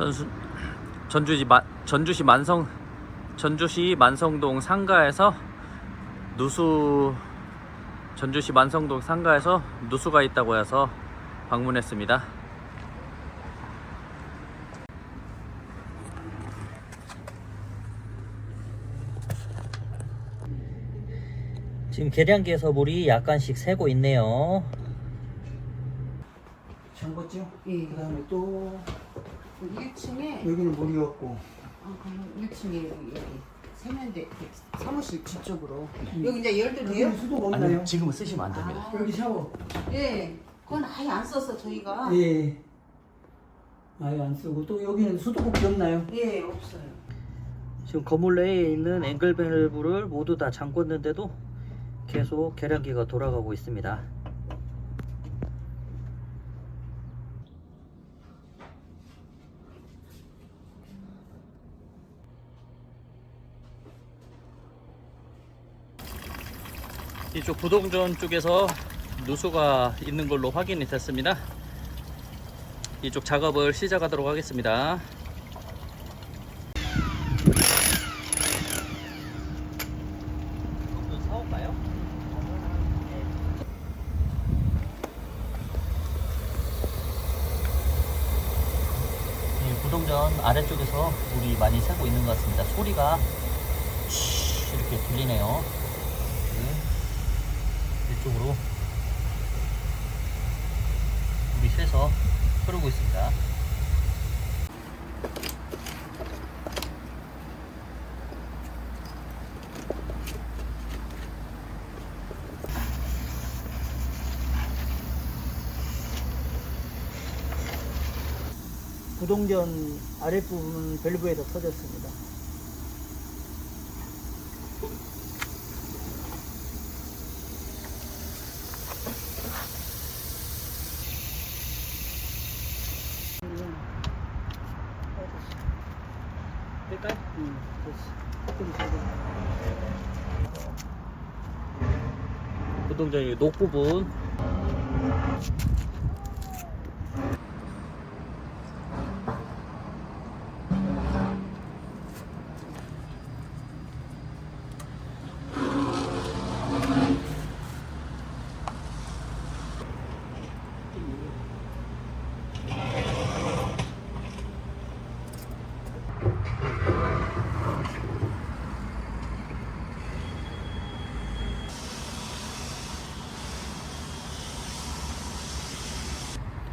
전수, 전주시 마, 전주시 만성 전주시 만성동 상가에서 누수 전주시 만성동 상가에서 누수가 있다고 해서 방문했습니다. 지금 계량기에서 물이 약간씩 새고 있네요. 잠궜죠? 예. 그 다음에 또 1층에 여기는 물이었고 아, 그럼 1층에 여기, 여기 세면대 사무실 뒤쪽으로 음. 여기 이제 열도 돼요? 여기는 수도가 없나요? 지금은 쓰시면 안 됩니다. 여기 샤워 예. 그건 아예 안 써서 저희가 예 아예 안 쓰고 또 여기는 수도꼭지 없나요? 예 없어요. 지금 건물 내에 있는 앵글 밸브를 모두 다 잠궜는데도 계속 계량기가 돌아가고 있습니다. 이쪽 부동전 쪽에서 누수가 있는 걸로 확인이 됐습니다. 이쪽 작업을 시작하도록 하겠습니다. 부동전 아래쪽에서 물이 많이 새고 있는 것 같습니다. 소리가 쉬 이렇게 들리네요. 네, 이쪽으로 물이 새서 흐르고 있습니다. 부동전 아랫부분 밸브에서 터졌습니다 됐어. 좀 작아. 부동전이 녹 부분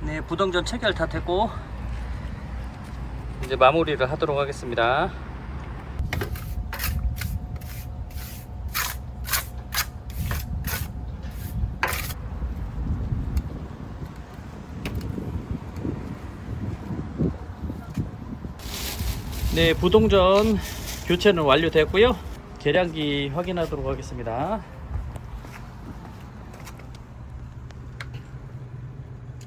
네, 부동전 체결 다 됐고 이제 마무리를 하도록 하겠습니다. 네, 부동전 교체는 완료됐고요. 계량기 확인하도록 하겠습니다.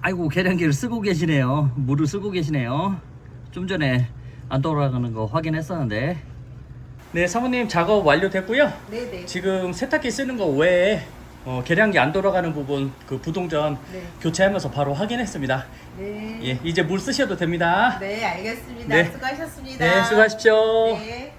아이고 계량기를 쓰고 계시네요 물을 쓰고 계시네요 좀 전에 안 돌아가는 거 확인했었는데 네 사모님 작업 완료됐고요 네네. 지금 세탁기 쓰는 거 외에 어, 계량기 안 돌아가는 부분 그 부동전 네. 교체하면서 바로 확인했습니다 네. 예 이제 물 쓰셔도 됩니다 네 알겠습니다. 네. 수고하셨습니다. 네 수고하십시오 네.